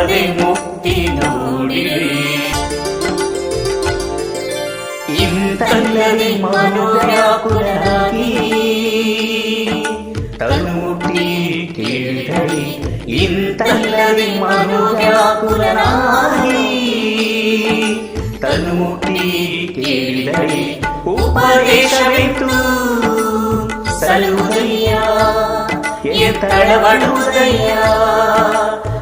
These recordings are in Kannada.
ಅದೇ ಮುಕ್ತಿ ನೋಡಿರಿ ಇಂತಲ್ಲದೆ ಮನೋವ್ಯಾಕುಲರಾಗಿ ತನ್ನುಟಿ ಕೇಳಿದಳಿ ಇಂತಲ್ಲದೆ ಮನೋವ್ಯಾಕುಲನಾಗಿ ತನ್ನುಟಿ ಕೇಳಿದಳಿ ಉಪದೇಶವಿತ್ತು ಸಲುದಯ್ಯ ಎತ್ತಳವಡುವುದಯ್ಯ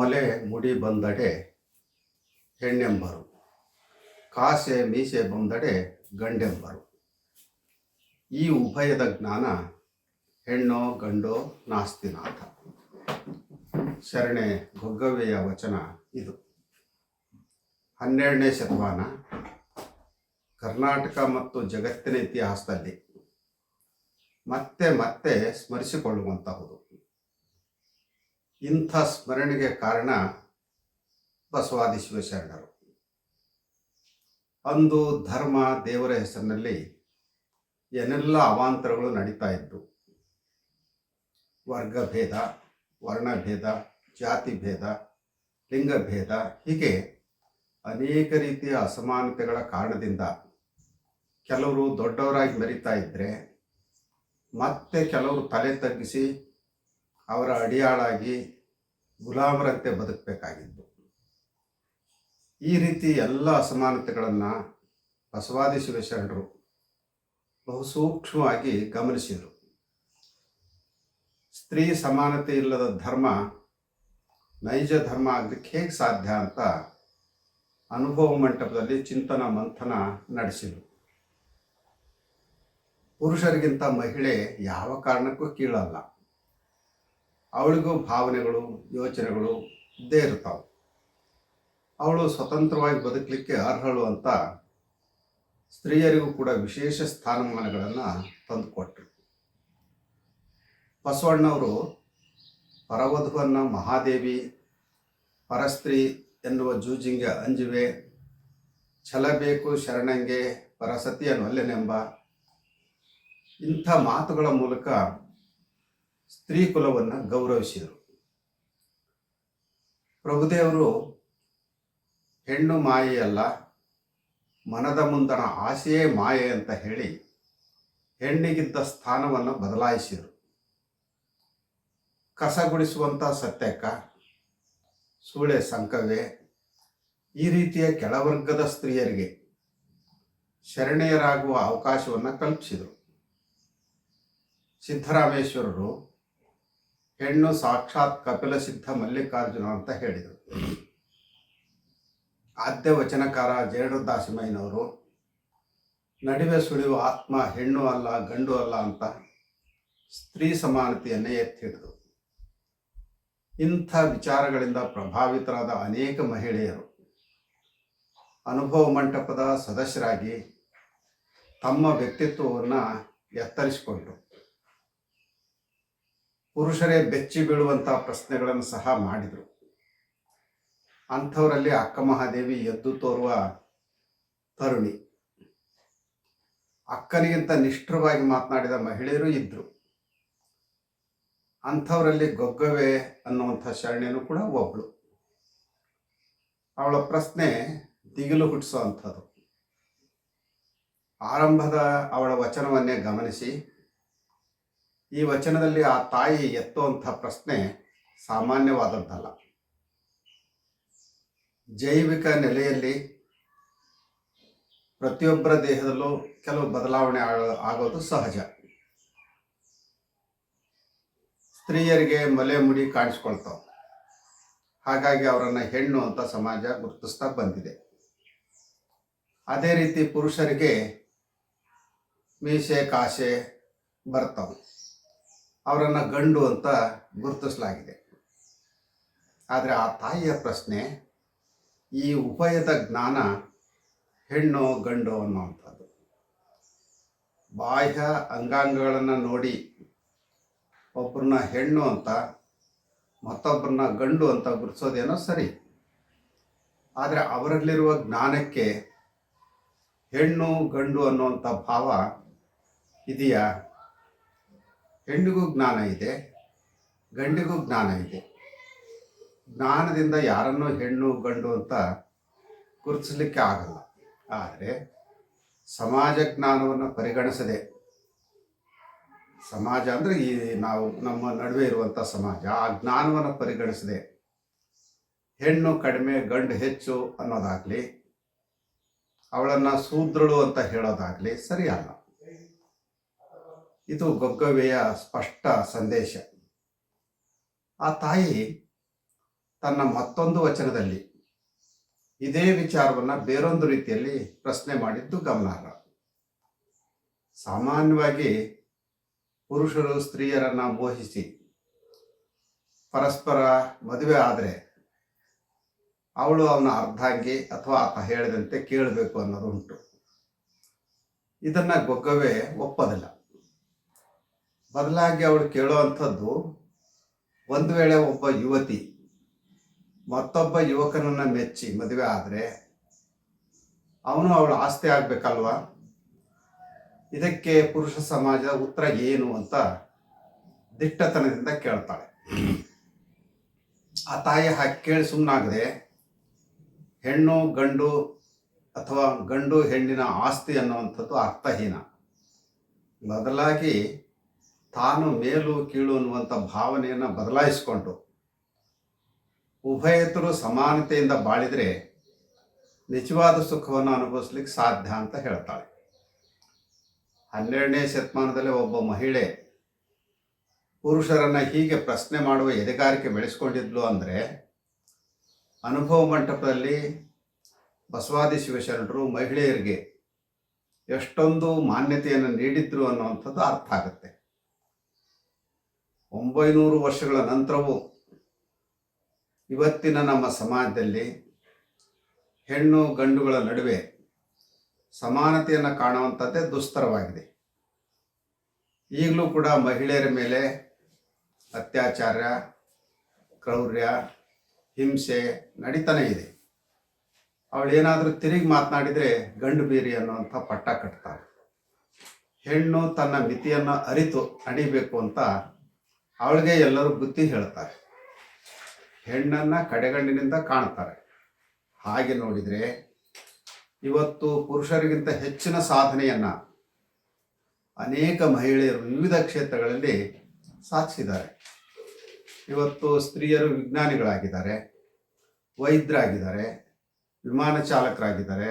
ಮೊಲೆ ಮುಡಿ ಬಂದಡೆ ಹೆಣ್ಣೆಂಬರು. ಕಾಸೆ ಮೀಸೆ ಬಂದಡೆ ಗಂಡೆಂಬರು. ಈ ಉಭಯದ ಜ್ಞಾನ ಹೆಣ್ಣೋ ಗಂಡೋ ನಾಸ್ತಿನಾಥ. ಶರಣೆ ಗೊಗ್ಗವೆಯ ವಚನ ಇದು. ಹನ್ನೆರಡನೇ ಶತಮಾನ, ಕರ್ನಾಟಕ ಮತ್ತು ಜಗತ್ತಿನ ಇತಿಹಾಸದಲ್ಲಿ ಮತ್ತೆ ಮತ್ತೆ ಸ್ಮರಿಸಿಕೊಳ್ಳುವಂತಹುದು. ಇಂಥ ಸ್ಮರಣೆಗೆ ಕಾರಣ ಬಸವಾದಿ ಶಿವಶರಣರು ಅಂದು ಧರ್ಮ ದೇವರ ಹೆಸರಿನಲ್ಲಿ ಏನೆಲ್ಲ ಅವಾಂತರಗಳು ನಡೀತಾ ಇದ್ದು, ವರ್ಗಭೇದ, ವರ್ಣಭೇದ ಜಾತಿ ಭೇದ ಲಿಂಗಭೇದ, ಹೀಗೆ ಅನೇಕ ರೀತಿಯ ಅಸಮಾನತೆಗಳ ಕಾರಣದಿಂದ ಕೆಲವರು ದೊಡ್ಡವರಾಗಿ ಮರಿತಾ ಇದ್ದರೆ ಮತ್ತೆ ಕೆಲವರು ತಲೆ ತಗ್ಗಿಸಿ ಅವರ ಅಡಿಯಾಳಾಗಿ ಗುಲಾಮರಂತೆ ಬದುಕಬೇಕಾಗಿದ್ದು. ಈ ರೀತಿ ಎಲ್ಲ ಅಸಮಾನತೆಗಳನ್ನು ಬಸವಾದಿ ಶಿವಶರಣರು ಬಹು ಸೂಕ್ಷ್ಮವಾಗಿ ಗಮನಿಸಿದರು. ಸ್ತ್ರೀ ಸಮಾನತೆ ಇಲ್ಲದ ಧರ್ಮ, ನೈಜ ಧರ್ಮ ಆಗಲಿಕ್ಕೆ ಹೇಗೆ ಸಾಧ್ಯ ಅಂತ ಅನುಭವ ಮಂಟಪದಲ್ಲಿ ಚಿಂತನ ಮಂಥನ ನಡೆಸಿದರು. ಪುರುಷರಿಗಿಂತ ಮಹಿಳೆ ಯಾವ ಕಾರಣಕ್ಕೂ ಕೀಳಲ್ಲ. ಅವಳಿಗೂ ಭಾವನೆಗಳು, ಯೋಚನೆಗಳು ಇದ್ದೇ ಇರ್ತಾವೆ. ಅವಳು ಸ್ವತಂತ್ರವಾಗಿ ಬದುಕಲಿಕ್ಕೆ ಅರ್ಹಳು ಅಂತ ಸ್ತ್ರೀಯರಿಗೂ ಕೂಡ ವಿಶೇಷ ಸ್ಥಾನಮಾನಗಳನ್ನು ತಂದುಕೊಟ್ರು. ಬಸವಣ್ಣವರು ಪರವಧುವನ್ನು ಮಹಾದೇವಿ, ಪರಸ್ತ್ರೀ ಎನ್ನುವ ಜೂಜಿಂಗೆ ಅಂಜುವೆ, ಛಲಬೇಕು ಶರಣಂಗೆ ಪರಸತಿಯ ನೊಲ್ಲೆನೆಂಬ ಇಂಥ ಮಾತುಗಳ ಮೂಲಕ ಸ್ತ್ರೀ ಕುಲವನ್ನು ಗೌರವಿಸಿದರು. ಪ್ರಭುದೇವರು ಹೆಣ್ಣು ಮಾಯೆಯಲ್ಲ ಮನದ ಮುಂದಣ ಆಸೆಯೇ ಮಾಯೆ ಅಂತ ಹೇಳಿ ಹೆಣ್ಣಿಗಿದ್ದ ಸ್ಥಾನವನ್ನು ಬದಲಾಯಿಸಿದರು. ಕಸ ಗುಡಿಸುವಂಥ ಸತ್ಯಕ್ಕ, ಸೂಳೆ ಸಂಕವೇ, ಈ ರೀತಿಯ ಕೆಳವರ್ಗದ ಸ್ತ್ರೀಯರಿಗೆ ಶರಣೆಯರಾಗುವ ಅವಕಾಶವನ್ನು ಕಲ್ಪಿಸಿದರು. ಸಿದ್ದರಾಮೇಶ್ವರರು ಹೆಣ್ಣು ಸಾಕ್ಷಾತ್ ಕಪಿಲ ಸಿದ್ಧ ಮಲ್ಲಿಕಾರ್ಜುನ ಅಂತ ಹೇಳಿದರು. ಆದ್ಯ ವಚನಕಾರ ಜೇಡರ ದಾಸಿಮಯ್ಯನವರು ನಡುವೆ ಸುಳಿಯುವ ಆತ್ಮ, ಹೆಣ್ಣು ಅಲ್ಲ, ಗಂಡು ಅಲ್ಲ ಅಂತ ಸ್ತ್ರೀ ಸಮಾನತೆಯನ್ನೇ ಎತ್ತಿ ಹಿಡಿದು ಇಂಥ ವಿಚಾರಗಳಿಂದ ಪ್ರಭಾವಿತರಾದ ಅನೇಕ ಮಹಿಳೆಯರು ಅನುಭವ ಮಂಟಪದ ಸದಸ್ಯರಾಗಿ ತಮ್ಮ ವ್ಯಕ್ತಿತ್ವವನ್ನು ಎತ್ತರಿಸಿಕೊಂಡರು. ಪುರುಷರೇ ಬೆಚ್ಚಿ ಬೀಳುವಂಥ ಪ್ರಶ್ನೆಗಳನ್ನು ಸಹ ಮಾಡಿದರು. ಅಂಥವರಲ್ಲಿ ಅಕ್ಕ ಮಹಾದೇವಿ ಎದ್ದು ತೋರುವ ತರುಣಿ. ಅಕ್ಕನಿಗಿಂತ ನಿಷ್ಠುರವಾಗಿ ಮಾತನಾಡಿದ ಮಹಿಳೆಯರು ಇದ್ದರು ಅಂಥವರಲ್ಲಿ ಗೊಗ್ಗವೆ ಅನ್ನುವಂಥ ಶರಣೆಯೂ ಕೂಡ ಒಬ್ಬಳು ಅವಳ ಪ್ರಶ್ನೆ ದಿಗಿಲು ಹುಟ್ಟಿಸುವಂಥದ್ದು. ಆರಂಭದ ಅವಳ ವಚನವನ್ನೇ ಗಮನಿಸಿ. ಈ ವಚನದಲ್ಲಿ ಆ ತಾಯಿ ಎತ್ತುವಂಥ ಪ್ರಶ್ನೆ ಸಾಮಾನ್ಯವಾದದ್ದಲ್ಲ ಜೈವಿಕ ನೆಲೆಯಲ್ಲಿ ಪ್ರತಿಯೊಬ್ಬರ ದೇಹದಲ್ಲೂ ಕೆಲವು ಬದಲಾವಣೆ ಆಗ- ಆಗೋದು ಸಹಜ. ಸ್ತ್ರೀಯರಿಗೆ ಮಲೆ ಮುಡಿ ಕಾಣಿಸ್ಕೊಳ್ತಾವೆ. ಹಾಗಾಗಿ ಅವರನ್ನು ಹೆಣ್ಣು ಅಂತ ಸಮಾಜ ಗುರುತಿಸ್ತಾ ಬಂದಿದೆ. ಅದೇ ರೀತಿ ಪುರುಷರಿಗೆ ಮೀಸೆ ಕಾಶೆ ಬರ್ತಾವೆ. ಅವರನ್ನು ಗಂಡು ಅಂತ ಗುರುತಿಸಲಾಗಿದೆ. ಆದರೆ ಆ ತಾಯಿಯ ಪ್ರಶ್ನೆ, ಈ ಉಭಯದ ಜ್ಞಾನ ಹೆಣ್ಣು ಗಂಡು ಅನ್ನುವಂಥದ್ದು. ಬಾಹ್ಯ ಅಂಗಾಂಗಗಳನ್ನು ನೋಡಿ ಒಬ್ಬರನ್ನ ಹೆಣ್ಣು ಅಂತ ಮತ್ತೊಬ್ಬರನ್ನ ಗಂಡು ಅಂತ ಗುರುತಿಸೋದೇನೋ ಸರಿ. ಆದರೆ ಅವರಲ್ಲಿರುವ ಜ್ಞಾನಕ್ಕೆ ಹೆಣ್ಣು ಗಂಡು ಅನ್ನುವಂಥ ಭಾವ ಇದೆಯಾ? ಹೆಣ್ಣಿಗೂ ಜ್ಞಾನ ಇದೆ, ಗಂಡಿಗೂ ಜ್ಞಾನ ಇದೆ. ಜ್ಞಾನದಿಂದ ಯಾರನ್ನು ಹೆಣ್ಣು, ಗಂಡು ಅಂತ ಗುರುತಿಸಲಿಕ್ಕೆ ಆಗಲ್ಲ. ಆದರೆ ಸಮಾಜ ಜ್ಞಾನವನ್ನು ಪರಿಗಣಿಸದೆ, ಸಮಾಜ ಅಂದರೆ ಈ ನಾವು ನಮ್ಮ ನಡುವೆ ಇರುವಂಥ ಸಮಾಜ, ಆ ಜ್ಞಾನವನ್ನು ಪರಿಗಣಿಸದೆ ಹೆಣ್ಣು ಕಡಿಮೆ, ಗಂಡು ಹೆಚ್ಚು ಅನ್ನೋದಾಗಲಿ, ಅವಳನ್ನು ಶೂದ್ರಳು ಅಂತ ಹೇಳೋದಾಗಲಿ ಸರಿಯಲ್ಲ. ಇದು ಗೊಗ್ಗವೆಯ ಸ್ಪಷ್ಟ ಸಂದೇಶ. ಆ ತಾಯಿ ತನ್ನ ಮತ್ತೊಂದು ವಚನದಲ್ಲಿ ಇದೇ ವಿಚಾರವನ್ನು ಬೇರೊಂದು ರೀತಿಯಲ್ಲಿ ಪ್ರಶ್ನೆ ಮಾಡಿದ್ದು ಗಮನಾರ್ಹ. ಸಾಮಾನ್ಯವಾಗಿ ಪುರುಷರು ಸ್ತ್ರೀಯರನ್ನು ಮೋಹಿಸಿ ಪರಸ್ಪರ ಮದುವೆ ಆದರೆ ಅವಳು ಅವನ ಅರ್ಧಾಂಗಿ ಅಥವಾ ಆತ ಹೇಳಿದಂತೆ ಕೇಳಬೇಕು ಅನ್ನೋದು ಉಂಟು ಇದನ್ನು ಗೊಗ್ಗವೇ ಒಪ್ಪೋದಿಲ್ಲ. ಬದಲಾಗಿ ಅವಳು ಕೇಳುವಂಥದ್ದು ಒಂದು ವೇಳೆ ಒಬ್ಬ ಯುವತಿ ಮತ್ತೊಬ್ಬ ಯುವಕನನ್ನು ಮೆಚ್ಚಿ ಮದುವೆ ಆದರೆ ಅವನು ಅವಳು ಆಸ್ತಿ ಆಗಬೇಕಲ್ವಾ? ಇದಕ್ಕೆ ಪುರುಷ ಸಮಾಜದ ಉತ್ತರ ಏನು ಅಂತ ದಿಟ್ಟತನದಿಂದ ಕೇಳ್ತಾಳೆ. ಆ ತಾಯಿ ಹಾಕಿ ಕೇಳಿ ಸುಮ್ಮನಾಗದೆ ಹೆಣ್ಣು, ಗಂಡು ಅಥವಾ ಗಂಡು, ಹೆಣ್ಣಿನ ಆಸ್ತಿ ಅನ್ನುವಂಥದ್ದು ಅರ್ಥಹೀನ. ಬದಲಾಗಿ ತಾನು ಮೇಲು ಕೀಳು ಅನ್ನುವಂಥ ಭಾವನೆಯನ್ನು ಬದಲಾಯಿಸಿಕೊಂಡು ಉಭಯತರು ಸಮಾನತೆಯಿಂದ ಬಾಳಿದರೆ ನಿಜವಾದ ಸುಖವನ್ನು ಅನುಭವಿಸ್ಲಿಕ್ಕೆ ಸಾಧ್ಯ ಅಂತ ಹೇಳ್ತಾಳೆ. ಹನ್ನೆರಡನೇ ಶತಮಾನದಲ್ಲಿ ಒಬ್ಬ ಮಹಿಳೆ ಪುರುಷರನ್ನು ಹೀಗೆ ಪ್ರಶ್ನೆ ಮಾಡುವ ಎದೆಗಾರಿಕೆ ಬೆಳೆಸ್ಕೊಂಡಿದ್ಲು ಅಂದರೆ ಅನುಭವ ಮಂಟಪದಲ್ಲಿ ಬಸವಾದಿ ಶಿವಶರಣರು ಮಹಿಳೆಯರಿಗೆ ಎಷ್ಟೊಂದು ಮಾನ್ಯತೆಯನ್ನು ನೀಡಿದ್ರು ಅನ್ನುವಂಥದ್ದು ಅರ್ಥ ಆಗುತ್ತೆ. ಒಂಬೈನೂರು ವರ್ಷಗಳ ನಂತರವೂ ಇವತ್ತಿನ ನಮ್ಮ ಸಮಾಜದಲ್ಲಿ ಹೆಣ್ಣು ಗಂಡುಗಳ ನಡುವೆ ಸಮಾನತೆಯನ್ನು ಕಾಣುವಂಥದ್ದೇ ದುಸ್ತರವಾಗಿದೆ. ಈಗಲೂ ಕೂಡ ಮಹಿಳೆಯರ ಮೇಲೆ ಅತ್ಯಾಚಾರ, ಕ್ರೌರ್ಯ, ಹಿಂಸೆ ನಡೀತಾನೆ ಇದೆ. ಅವಳು ಏನಾದರೂ ತಿರುಗಿ ಮಾತನಾಡಿದರೆ ಗಂಡು ಬೀರಿ ಅನ್ನುವಂಥ ಪಟ್ಟ ಕಟ್ತಾರೆ. ಹೆಣ್ಣು ತನ್ನ ಮಿತಿಯನ್ನು ಅರಿತು ನಡಿಬೇಕು ಅಂತ ಅವಳಿಗೆ ಎಲ್ಲರೂ ಬುದ್ಧಿ ಹೇಳ್ತಾರೆ. ಹೆಣ್ಣನ್ನು ಕಡೆಗಣ್ಣಿನಿಂದ ಕಾಣ್ತಾರೆ. ಹಾಗೆ ನೋಡಿದರೆ ಇವತ್ತು ಪುರುಷರಿಗಿಂತ ಹೆಚ್ಚಿನ ಸಾಧನೆಯನ್ನು ಅನೇಕ ಮಹಿಳೆಯರು ವಿವಿಧ ಕ್ಷೇತ್ರಗಳಲ್ಲಿ ಸಾಧಿಸಿದ್ದಾರೆ. ಇವತ್ತು ಸ್ತ್ರೀಯರು ವಿಜ್ಞಾನಿಗಳಾಗಿದ್ದಾರೆ, ವೈದ್ಯರಾಗಿದ್ದಾರೆ, ವಿಮಾನ ಚಾಲಕರಾಗಿದ್ದಾರೆ,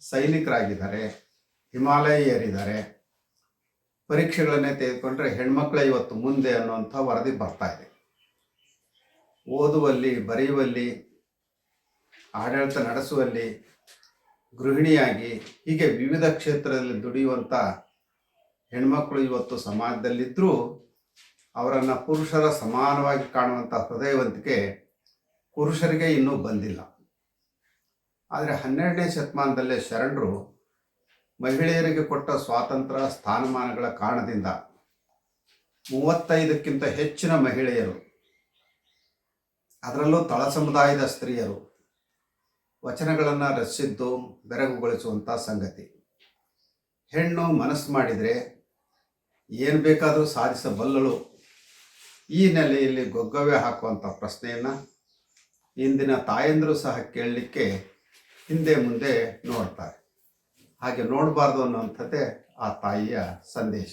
ಸೈನಿಕರಾಗಿದ್ದಾರೆ, ಹಿಮಾಲಯೀಯರಿದ್ದಾರೆ. ಪರೀಕ್ಷೆಗಳನ್ನೇ ತೆಗೆದುಕೊಂಡ್ರೆ ಹೆಣ್ಮಕ್ಳು ಇವತ್ತು ಮುಂದೆ ಅನ್ನುವಂಥ ವರದಿ ಬರ್ತಾ ಇದೆ. ಓದುವಲ್ಲಿ, ಬರೆಯುವಲ್ಲಿ, ಆಡಳಿತ ನಡೆಸುವಲ್ಲಿ, ಗೃಹಿಣಿಯಾಗಿ, ಹೀಗೆ ವಿವಿಧ ಕ್ಷೇತ್ರದಲ್ಲಿ ದುಡಿಯುವಂಥ ಹೆಣ್ಮಕ್ಳು ಇವತ್ತು ಸಮಾಜದಲ್ಲಿದ್ದರೂ ಅವರನ್ನು ಪುರುಷರ ಸಮಾನವಾಗಿ ಕಾಣುವಂಥ ಹೃದಯವಂತಿಕೆ ಪುರುಷರಿಗೆ ಇನ್ನೂ ಬಂದಿಲ್ಲ. ಆದರೆ ಹನ್ನೆರಡನೇ ಶತಮಾನದಲ್ಲೇ ಶರಣರು ಮಹಿಳೆಯರಿಗೆ ಕೊಟ್ಟ ಸ್ವಾತಂತ್ರ್ಯ ಸ್ಥಾನಮಾನಗಳ ಕಾರಣದಿಂದ ಮೂವತ್ತೈದಕ್ಕಿಂತ ಹೆಚ್ಚಿನ ಮಹಿಳೆಯರು, ಅದರಲ್ಲೂ ತಳ ಸಮುದಾಯದ ಸ್ತ್ರೀಯರು, ವಚನಗಳನ್ನು ರಚಿಸಿದ್ದು ಬೆರಗುಗೊಳಿಸುವಂಥ ಸಂಗತಿ. ಹೆಣ್ಣು ಮನಸ್ಸು ಮಾಡಿದರೆ ಏನು ಬೇಕಾದರೂ ಸಾಧಿಸಬಲ್ಲಳು. ಈ ನೆಲೆಯಲ್ಲಿ ಗೊಗ್ಗವೇ ಹಾಕುವಂಥ ಪ್ರಶ್ನೆಯನ್ನು ಇಂದಿನ ತಾಯಂದರು ಸಹ ಕೇಳಲಿಕ್ಕೆ ಹಿಂದೆ ಮುಂದೆ ನೋಡ್ತಾರೆ. ಹಾಗೆ ನೋಡಬಾರ್ದು ಅನ್ನುವಂಥದ್ದೇ ಆ ತಾಯಿಯ ಸಂದೇಶ.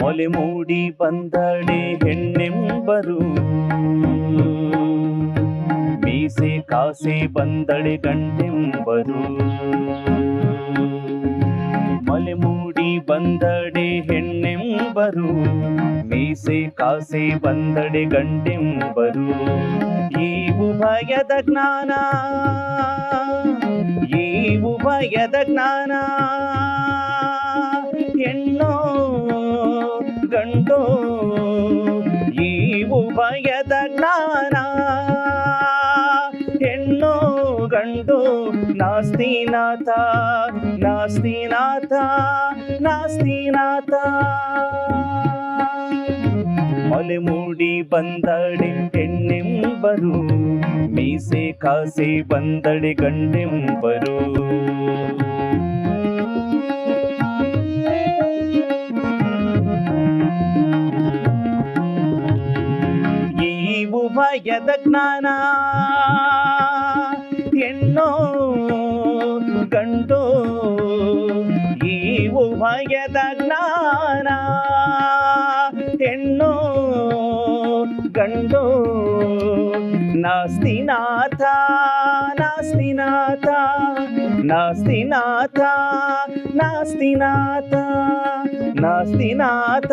ಮೊಲೆ ಮೂಡಿ ಬಂದಳೆ ಹೆಣ್ಣೆಂಬರು ಮೀಸೆ ಬಂದಳಿ ಗಂಡೆಂಬರು. ಮಲೆ ಮೂಡಿ ಬಂದಡೆ ಹೆಣ್ಣೆಂಬರು. ಮೀಸೆ ಕಾಸೆ ಬಂದಡೆ ಗಂಡೆಂಬರು. ಈ ಉಭಯದ ಜ್ಞಾನ ಈ ಉಭಯದ ಜ್ಞಾನ. ಹೆಣ್ಣೋ ಗಂಡೋ ಈ ಉಭಯದ ನಾಸ್ತಿನಾಥ ನಾಸ್ತಿ ನಾಥ ಮೊಲೆ ಮೂಡಿ ಬಂದಡೆ ಹೆಣ್ಣೆಂಬರು, ಮೀಸೆ ಕಾಸೆ ಬಂದಡೆ ಗಂಡೆಂಬರು. ಈ ಉಭಯದ ಜ್ಞಾನ, ಹೆಣ್ಣೋ ಗಂಡು ಈ ಉಭಯದ ಜ್ಞಾನ ಹೆಣ್ಣು ಗಂಡು ನಾಸ್ತಿನಾಥ ನಾಸ್ತಿನಾಥ ನಾಸ್ತಿನಾಥ ನಾಸ್ತಿನಾಥ ನಾಸ್ತಿನಾಥ.